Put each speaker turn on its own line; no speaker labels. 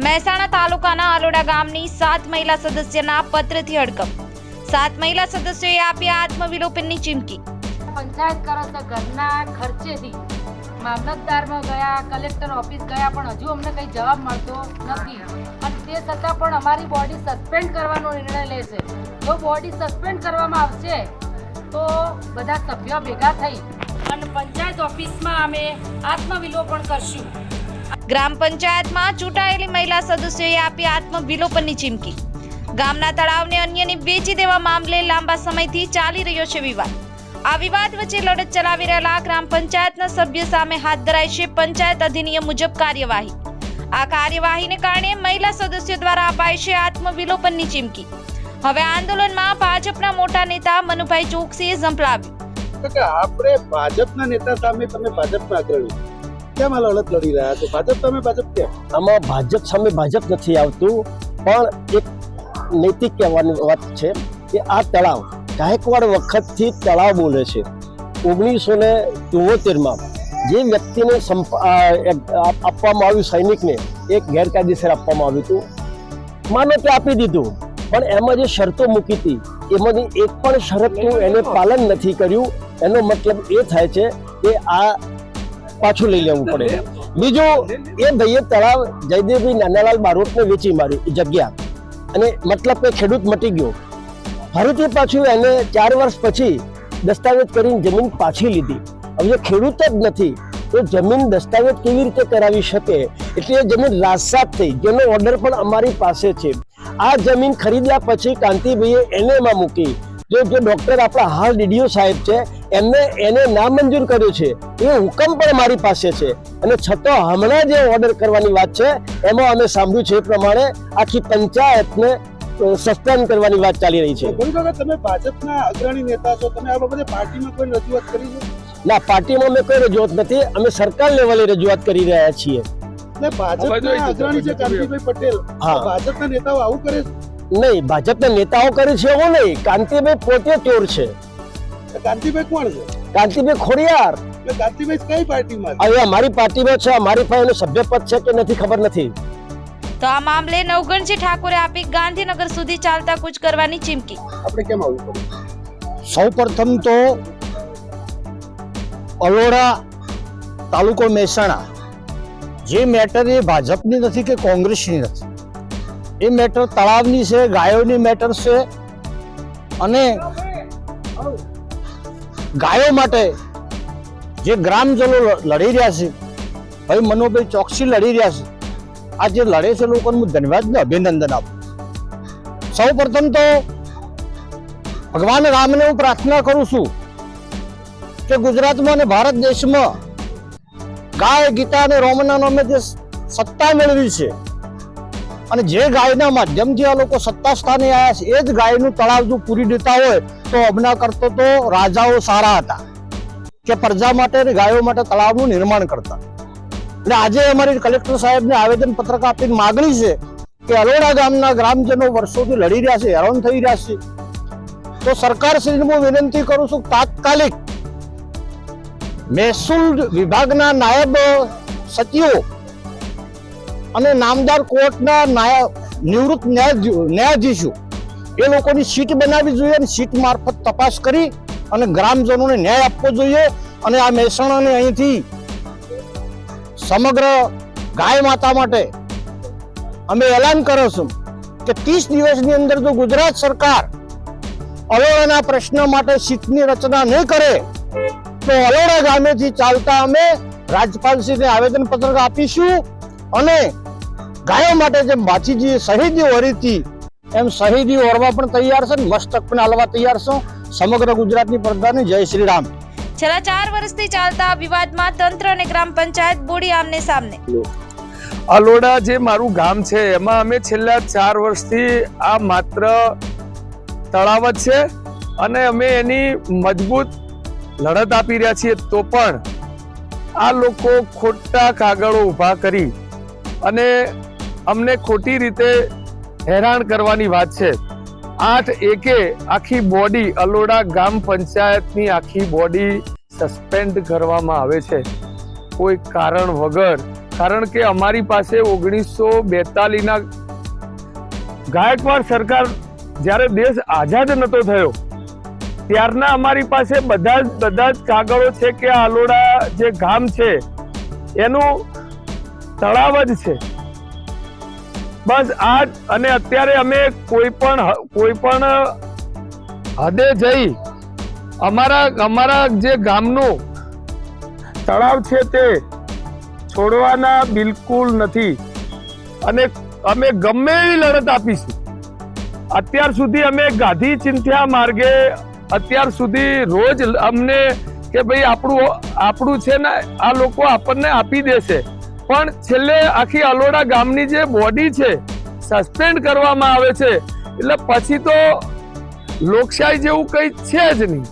મહેસાણા તાલુકાના આલોડા ગામની સાત મહિલા સદસ્યના પત્રથી હડકમ. સાત મહિલા સદસ્યોએ આપી આત્મવિલોપનની ચીમકી.
પંચાયત કરે છે ઘરના ખર્ચેથી મામલતદારમાં ગયા કલેક્ટર ઓફિસ ગયા, પણ હજુ અમને કંઈ જવાબ મળતો નથી. અને તે છતાં પણ અમારી બોડી સસ્પેન્ડ કરવાનો નિર્ણય લે છે. જો બોડી સસ્પેન્ડ કરવામાં આવશે, તો બધા સભ્યો ભેગા થઈ. અને પંચાયત ઓફિસમાં અમે આત્મવિલોપન કરશું.
ગ્રામ પંચાયતમાં ચૂંટાયેલી મહિલા સદસ્યોએ આપી આત્મવિલોપનની ચીમકી. ગામના તળાવને અન્યને વેચી દેવા મામલે લાંબા સમયથી ચાલી રહ્યો છે વિવાદ. આ વિવાદ વચ્ચે લડત ચલાવી રહેલા ગ્રામ પંચાયતના સભ્ય સામે હાથ ધરાઈ છે પંચાયત અધિનિયમ મુજબ કાર્યવાહી. આ કાર્યવાહીને કારણે મહિલા સદસ્યો દ્વારા અપાઈ છે આત્મવિલોપનની ચીમકી. હવે આંદોલનમાં ભાજપના મોટા નેતા મનુભાઈ ચોકસીએ ઝંપલાવ્યું.
આપણે ભાજપના નેતા સામે તમે ભાજપના અગ્રણી. કેમ આ લડત લડી રહ્યા છો? ભાજપ સામે ભાજપ કેમ?
આમાં ભાજપ સામે ભાજપ નથી આવતું, પણ એક નૈતિક કહેવાની વાત છે કે આ તળાવ ગાયકવાડ વખતથી તળાવ બોલે છે. ઓગણીસો ને ચુમ્મોતેરમાં જે વ્યક્તિને આપવામાં આવ્યું સૈનિકને, એક ગેરકાયદેસર આપવામાં આવ્યું હતું. માનો કે આપી દીધું, પણ એમાં જે શરતો મૂકી હતી, એમાંથી એક પણ શરતનું એને પાલન નથી કર્યું. એનો મતલબ એ થાય છે કે આ પાછું લઈ લેવું પડે. બીજું એ ભાઈએ તળાવ જયદેવભાઈ નાનાલાલ બારોટને વેચી માર્યું જગ્યા. અને મતલબ કે ખેડૂત મટી ગયો. ફરીથી પાછું એને ચાર વર્ષ પછી દસ્તાવેજ કરીને જમીન પાછી લીધી. હવે જો ખેડૂત જ નથી, તો જમીન દસ્તાવેજ કેવી રીતે કરાવી શકે? એટલે એ જમીન રાસાત થઈ. જેનો ઓર્ડર પણ અમારી પાસે છે. આ જમીન ખરીદ્યા પછી કાંતિભાઈએ એને એમાં મૂકી. જો જે ડોક્ટર આપણા હાલ ડીડીઓ સાહેબ છે એમને એને નામંજૂર કર્યો છે. એ હુકમ પણ મારી પાસે છે. અને છતાં હમણાં જે ઓર્ડર કરવાની વાત છે. એમાં અમે સાંભળ્યું છે એ પ્રમાણે આખી પંચાયતને સસ્પેન્ડ કરવાની વાત ચાલી રહી છે.
તમે ભાજપના અગ્રણી નેતા છો. તમે આ બાબતે પાર્ટીમાં કોઈ રજૂઆત કરી છે?
ના પાર્ટીમાં અમે કોઈ રજૂઆત નથી. અમે સરકાર લેવલે રજૂઆત કરી રહ્યા છીએ.
ભાજપના અગ્રણી છે કાંતિભાઈ પટેલ. ભાજપના નેતાઓ આવું કરે
નહીં ભાજપના નેતાઓ કરે છે એવું નહીં. કાંતિભાઈ પોતે ચોર છે.
કાંતિભાઈ કોણ છે?
કાંતિભાઈ ખોડિયાર.
એટલે કાંતિભાઈ કઈ પાર્ટીમાં છે?
હવે અમારી પાર્ટીમાં છે અમારી પાસે એનું સભ્યપદ છે કે નથી ખબર નથી?
તો આ મામલે નવગણજી ઠાકોરે આપી ગાંધીનગર સુધી ચાલતા કૂચ કરવાની ચીમકી.
આપણે કેમ આવું પડ્યું
સૌ પ્રથમ તો અલોડા તાલુકો મહેસાણા. જે મેટર એ ભાજપની નથી કે કોંગ્રેસની નથી. એ મેટર તળાવની છે ગાયોની મેટર છે અને ગાયો માટે જે ગ્રામજનો લડી રહ્યા છે, ભાઈ મનોભાઈ ચોકસી લડી રહ્યા છે. આ જે લડે છે લોકોને હું ધન્યવાદ ને અભિનંદન આપું સૌ પ્રથમ તો ભગવાન રામને હું પ્રાર્થના કરું છું કે ગુજરાતમાં અને ભારત દેશમાં ગાય, ગીતા અને રોમના નામે જે સત્તા મેળવી છે અને જે ગાયના માધ્યમથી આ લોકો સત્તા સ્થાને આવ્યા છે, એ જ ગાયનું તળાવ જો પૂરી દેતા હોય, તો અબના કરતો તો રાજાઓ સારા હતા કે પ્રજા માટે ગાયો માટે તળાવનું નિર્માણ કરતા. એટલે આજે અમારી કલેક્ટર સાહેબને આવેદન પત્રક આપીને માગણી છે કે અરોડા ગામના ગ્રામજનો વર્ષોથી લડી રહ્યા છે, હેરાન થઈ રહ્યા છે. તો સરકાર શ્રીને હું વિનંતી કરું છું, તાત્કાલિક મહેસૂલ વિભાગના નાયબ સચિવો અને નામદાર કોર્ટના નિવૃત્ત ન્યાયાધી- ન્યાયાધીશો, એ લોકોની સીટ બનાવવી જોઈએ અને સીટ મારફત તપાસ કરી અને ગ્રામજનોને ન્યાય આપવો જોઈએ. અને આ મહેસાણાને અહીંથી સમગ્ર ગાય માતા માટે અમે એલાન કરો છું કે ત્રીસ દિવસની અંદર જો ગુજરાત સરકાર અલોડાના પ્રશ્ન માટે સીટની રચના નહીં કરે, તો અલોડા ગામેથી ચાલતા અમે રાજ્યપાલશ્રીને આવેદન પત્રક આપીશું અને ગાયો માટે જેમ માછીજી શહીદી ઓરી હતી એમ શહીદી ઓરવા પણ તૈયાર છે ને મસ્તક પણ હાલવા તૈયાર છો. સમગ્ર ગુજરાતની પ્રધાની જય શ્રી રામ.
છેલ્લા ચાર વર્ષથી ચાલતા વિવાદમાં તંત્ર અને ગ્રામ પંચાયત બોડી આમને સામને.
અલોડા જે મારું ગામ છે એમાં અમે છેલ્લા ચાર વર્ષથી આ માત્ર તળાવ જ છે અને અમે એની મજબૂત લડત આપી રહ્યા છીએ તો પણ આ લોકો ખોટા કાગળો ઊભા કરી અને અમને ખોટી રીતે હેરાન કરવાની વાત છે. આઠ એકે આખી બોડી અલોડા ગામ પંચાયતની આખી બોડી સસ્પેન્ડ કરવામાં આવે છે. કોઈ કારણ વગર. કારણ કે અમારી પાસે ઓગણીસો બેતાલીસના ગાયકવાડ સરકાર જ્યારે દેશ આઝાદ નતો થયો, ત્યારના અમારી પાસે બધા જ બધા જ કાગળો છે કે આ અલોડા જે ગામ છે, એનું તળાવ જ છે. બસ આ અને અત્યારે અમે કોઈ પણ કોઈ પણ હદે જઈ અમારા અમારા જે ગામનું તળાવ છે તે છોડવાના બિલકુલ નથી. અને અમે ગમે એવી લડત આપીશું. અત્યાર સુધી અમે ગાંધી ચિંત્યા માર્ગે અત્યાર સુધી રોજ અમને કે ભાઈ આપણું આપણું છે ને આ લોકો આપણને આપી દેશે. પણ છેલ્લે આખી અલોડા ગામની જે બોડી છે સસ્પેન્ડ કરવામાં આવે છે. એટલે પછી તો લોકશાહી જેવું કંઈ છે જ નહીં.